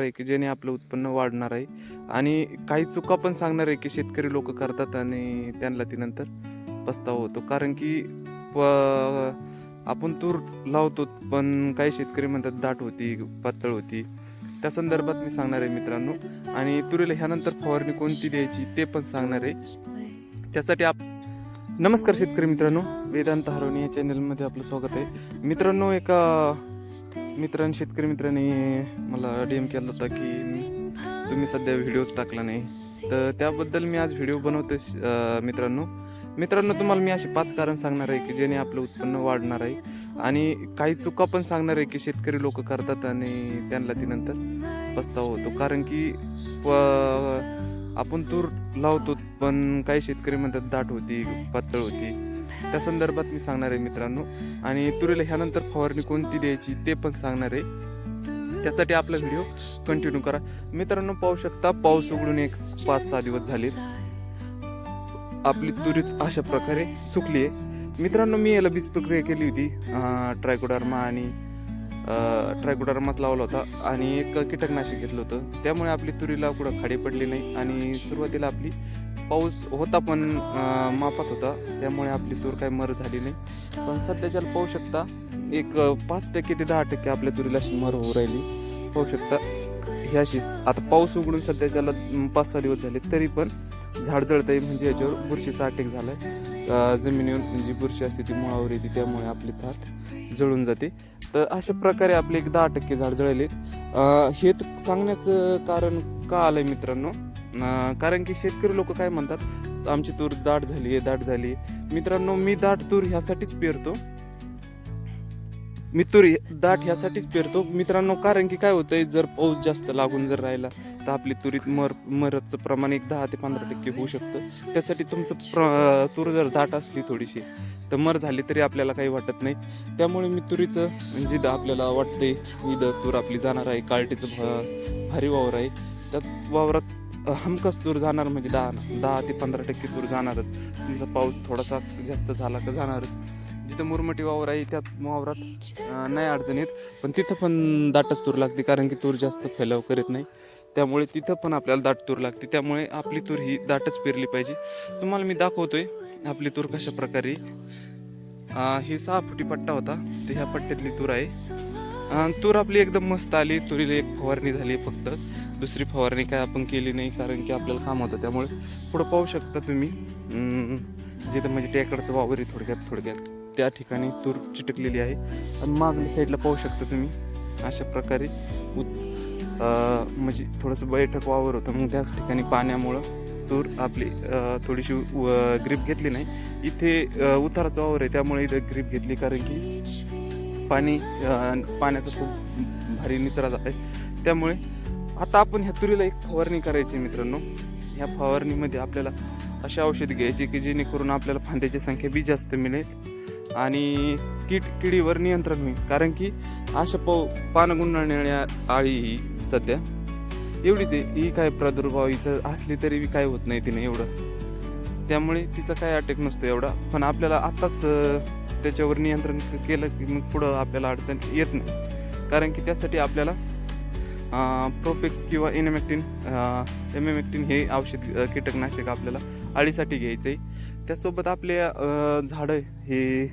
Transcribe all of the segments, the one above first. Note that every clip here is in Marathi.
आहे की ज्याने आपलं उत्पन्न वाढणार आहे. आणि काही चुका पण सांगणार आहे की शेतकरी लोक करतात आणि त्यांना ती नंतर पस्तावा होतो. कारण की प- आपण तूर लावतो पण काही शेतकरी म्हणतात दाट होती पातळ होती. त्या संदर्भात मी सांगणार आहे मित्रांनो. आणि तुरीला ह्यानंतर फवारणी कोणती द्यायची ते पण सांगणार आहे. त्यासाठी आप नमस्कार शेतकरी मित्रांनो. वेदांत हरवणी या चॅनलमध्ये आपलं स्वागत आहे. मित्रांनो एका मित्रांनी शेतकरी मित्रांनी मला डी एम केला होता की तुम्ही सध्या व्हिडिओज टाकला नाही. तर त्याबद्दल मी आज व्हिडिओ बनवतो मित्रांनो. मित्रांनो तुम्हाला मी असे पाच कारण सांगणार आहे की ज्याने आपलं उत्पन्न वाढणार आहे. आणि काही चुका पण सांगणार आहे की शेतकरी लोक करतात आणि त्यांना ती नंतर पस्तावा होतो. कारण की प- आपण तूर लावतो पण काही शेतकरी म्हणतात दाट होती पातळ होती. त्या संदर्भात मी सांगणार आहे मित्रांनो. आणि तुरीला ह्यानंतर फवारणी कोणती द्यायची ते पण सांगणार आहे. त्यासाठी आपला व्हिडिओ कंटिन्यू करा. मित्रांनो पाहू शकता पाऊस उघडून एक पाच सहा दिवस झाले आपली तुरीच अशा प्रकारे सुकली आहे. मित्रांनो मी याला बीज प्रक्रिया केली होती ट्रायकोडार्मा आणि ट्रायकोडार्माच लावला होता आणि एक कीटकनाशक घेतलं होतं. त्यामुळे आपली तुरीला कुठं खाडी पडली नाही आणि सुरुवातीला आपली पाऊस होता पण अं, मापात होता. त्यामुळे आपली तूर काही मर झाली नाही. पण सध्याच्याला पाहू शकता एक पाच टक्के ते दहा टक्के आपल्या तुरीला अशी मर होऊ राहिली. पाहू शकता ही अशीच. आता पाऊस उघडून सध्याच्याला पाच सहा दिवस झाले तरी पण झाड जळत आहे म्हणजे याच्यावर बुरशीचा अटॅक झालाय. जमिनीवर म्हणजे बुरशी असते ती मुळावर येते त्यामुळे आपली थाट जळून जाते. तर अशा प्रकारे आपले एक दहा टक्के झाड जळले हे तर सांगण्याचं कारण का आलंय मित्रांनो? कारण की शेतकरी लोक काय म्हणतात आमची तूर दाट झाली आहे दाट झाली आहे." मित्रांनो मी दाट तूर ह्यासाठीच पेरतो. मी तूर दाट ह्यासाठीच पेरतो. मित्रांनो कारण की काय होतंय जर पाऊस जास्त लागून जर राहिला तर आपली तुरीत मर मरचं प्रमाण एक दहा ते पंधरा टक्के होऊ शकतं. त्यासाठी तुमचं प्र तूर जर दाट असली थोडीशी तर मर झाली तरी आपल्याला काही वाटत नाही. त्यामुळे मी तुरीचं म्हणजे द- आपल्याला वाटतंय इथं तूर आपली जाणार आहे काळटीचं भ- भारी वावर आहे. त्यात वावरात हमखास दूर जाणार म्हणजे दहा दहा ते पंधरा टक्के तूर जाणारच. तुमचा पाऊस थोडासा जास्त झाला का जाणारच. जिथं मुरमटी वावर आहे त्यात वावरात नाही अडचण येत. पण तिथं पण दाटच तूर लागते कारण की तूर जास्त फैलाव करत नाही. त्यामुळे तिथं पण आपल्याला दाट तूर लागते. त्यामुळे आपली तूर ही दाटच पेरली पाहिजे. तुम्हाला मी दाखवतोय आपली तूर कशा प्रकारे ही सहा फुटी पट्टा होता ते ह्या पट्ट्यातली तूर आहे. तूर आपली एकदम मस्त आली तुरीला एक फवारणी झाली फक्त. दुसरी फवारणी काय आपण केली नाही कारण की आपल्याला काम होतं. त्यामुळे पुढं पाहू शकता तुम्ही. जिथं म्हणजे टेकडचं वावर आहे थोडक्यात थोडक्यात. त्या ठिकाणी तूर चिटकलेली आहे. आणि मागल्या साईडला पाहू शकता तुम्ही. अशा प्रकारे उत- म्हणजे थोडंसं बैठक वावर होतं. मग त्याच ठिकाणी पाण्यामुळं तूर आपली थोडीशी ग्रीप घेतली नाही. इथे उताराचा वावर आहे. त्यामुळे इथं ग्रीप घेतली कारण की पाणी पाण्याचा खूप भारी निचरा आहे त्यामुळे आता आपण ह्या तुरीला एक फवारणी करायची मित्रांनो. ह्या फवारणीमध्ये आपल्याला अशी औषध घ्यायची की जेणेकरून आपल्याला फांद्याची संख्या बी जास्त मिळेल आणि कीड किडीवर नियंत्रण होईल. कारण की अशा पाव पानं गुंडाळण्या आळी ही सध्या एवढीच आहे. ही काय प्रादुर्भाव हिचं असली तरी बी काय होत नाही तिने एवढं. त्यामुळे तिचा काय अटॅक नसतो एवढा. पण आपल्याला आत्ताच त्याच्यावर नियंत्रण केलं की मग पुढं आपल्याला अडचण येत नाही. कारण की त्यासाठी आपल्याला प्रोपेक्स किंवा इनमेक्टिन एमेमेक्टिन हे औषध कीटकनाशक आपल्याला अळीसाठी घ्यायचं आहे त्यासोबत आपले झाडं हे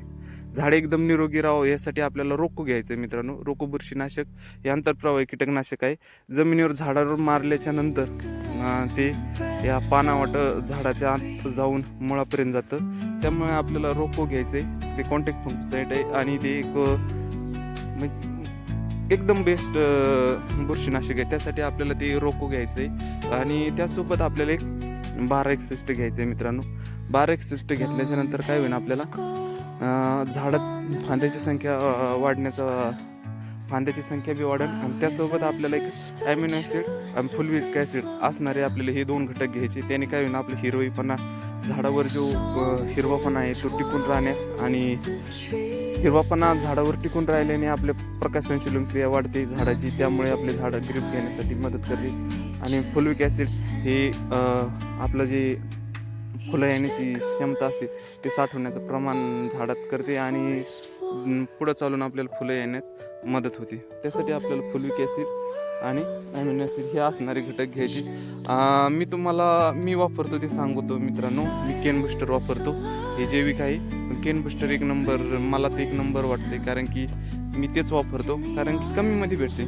झाडे एकदम निरोगी राहावं यासाठी आपल्याला रोको घ्यायचं आहे मित्रांनो. रोको बुरशीनाशक हे आंतरप्रवाही कीटकनाशक आहे. जमिनीवर झाडावर मारल्याच्या नंतर ते या पानावाट झाडाच्या आत जाऊन मुळापर्यंत जातं. त्यामुळे आपल्याला रोको घ्यायचं आहे ते कॉन्टॅक्ट फंगसाईट आहे आणि ते एक म्हणजे एकदम बेस्ट बुरशीनाशक आहे. त्यासाठी आपल्याला ते रोको घ्यायचं आहे आणि त्यासोबत आपल्याला एक बारा एकसिस्ट घ्यायचं आहे मित्रांनो. बारा एकसिस्ट घेतल्याच्या नंतर काय होईल आपल्याला? झाडात फांद्याची संख्या वाढण्याचा फांद्याची संख्या बी वाढेल. आणि त्यासोबत आपल्याला एक ॲमिनो ॲसिड आणि फुलविक ॲसिड असणारे आपल्याला हे दोन घटक घ्यायचे. त्याने काय होईल आपलं हिरोईपणा झाडावर जो हिरवापणा आहे तो टिकून राहण्यास आणि हिरवापणा झाडावर टिकून राहिल्याने आपल्या प्रकाशसंशोधन क्रिया वाढते झाडाची त्यामुळे आपले झाडं ग्रीप घेण्यासाठी मदत करते. आणि फुलविक ॲसिड हे आपलं जे फुलं येण्याची क्षमता असते ते साठवण्याचं प्रमाण झाडात करते आणि पुढं चालून आपल्याला फुलं येण्यात मदत होते. त्यासाठी आपल्याला फुलविक ॲसिड आणि ॲमिनो ॲसिड हे असणारे घटक घ्यायचे. मी तुम्हाला मी वापरतो ते सांगतो मित्रांनो. मी केन बुस्टर वापरतो. हे जैविक आहे. पण केन बुस्टर एक नंबर मला ते एक नंबर वाटते कारण की मी तेच वापरतो. कारण की कमीमध्ये भेटते.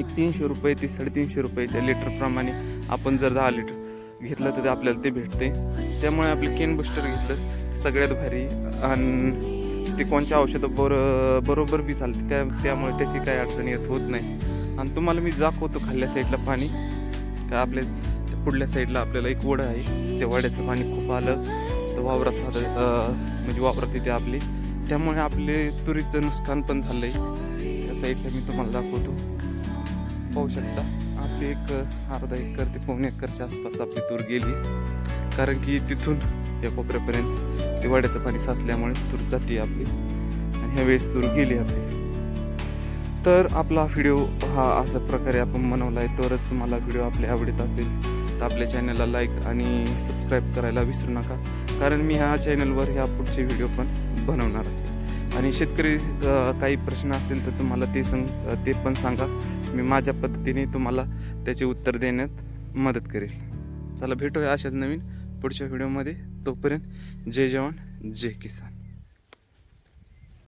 एक तीनशे रुपये ते साडेतीनशे रुपयाच्या लिटरप्रमाणे आपण जर दहा लिटर घेतलं तर आपल्याला ते भेटते. त्यामुळे आपले केन बुस्टर घेतलं सगळ्यात भारी आणि ते कोणच्या औषधं बरो बरोबर बी चालते. त्या त्यामुळे त्याची काही अडचण येत होत नाही. आणि तुम्हाला मी दाखवतो खाल्ल्या साईडला पाणी. का आपल्या पुढल्या साईडला आपल्याला एक वड आहे. त्या वड्याचं पाणी खूप आलं. तर वावरात साधं म्हणजे वावरात येते आपली. त्यामुळे आपले तुरीचं नुकसान पण झालं आहे त्या साईडला मी तुम्हाला दाखवतो. पाहू शकता. आपली एक अर्धा एकर ते पाऊण एकरच्या आसपास आपली तूर गेली. कारण की तिथून या कोपऱ्यापर्यंत ते वाड्याचं पाणी साचल्यामुळे तूर जाते आपली. आणि ह्या वेळेस तूर गेली आपली. तर आपला व्हिडिओ हा अशा प्रकारे आपण बनवला आहे तरच तुम्हाला व्हिडिओ आपले आवडत असेल तर आपल्या चॅनलला लाईक आणि सबस्क्राईब करायला विसरू नका. कारण मी ह्या चॅनलवर ह्या पुढचे व्हिडिओ पण बनवणार आहे. आणि शेतकरी काही प्रश्न असेल तर तुम्हाला ते सांग ते पण सांगा. मी माझ्या पद्धतीने तुम्हाला त्याचे उत्तर देण्यात मदत करेल. चला भेटूया अशाच नवीन पुढच्या व्हिडिओमध्ये तोपर्यंत जय जवान जय किसान.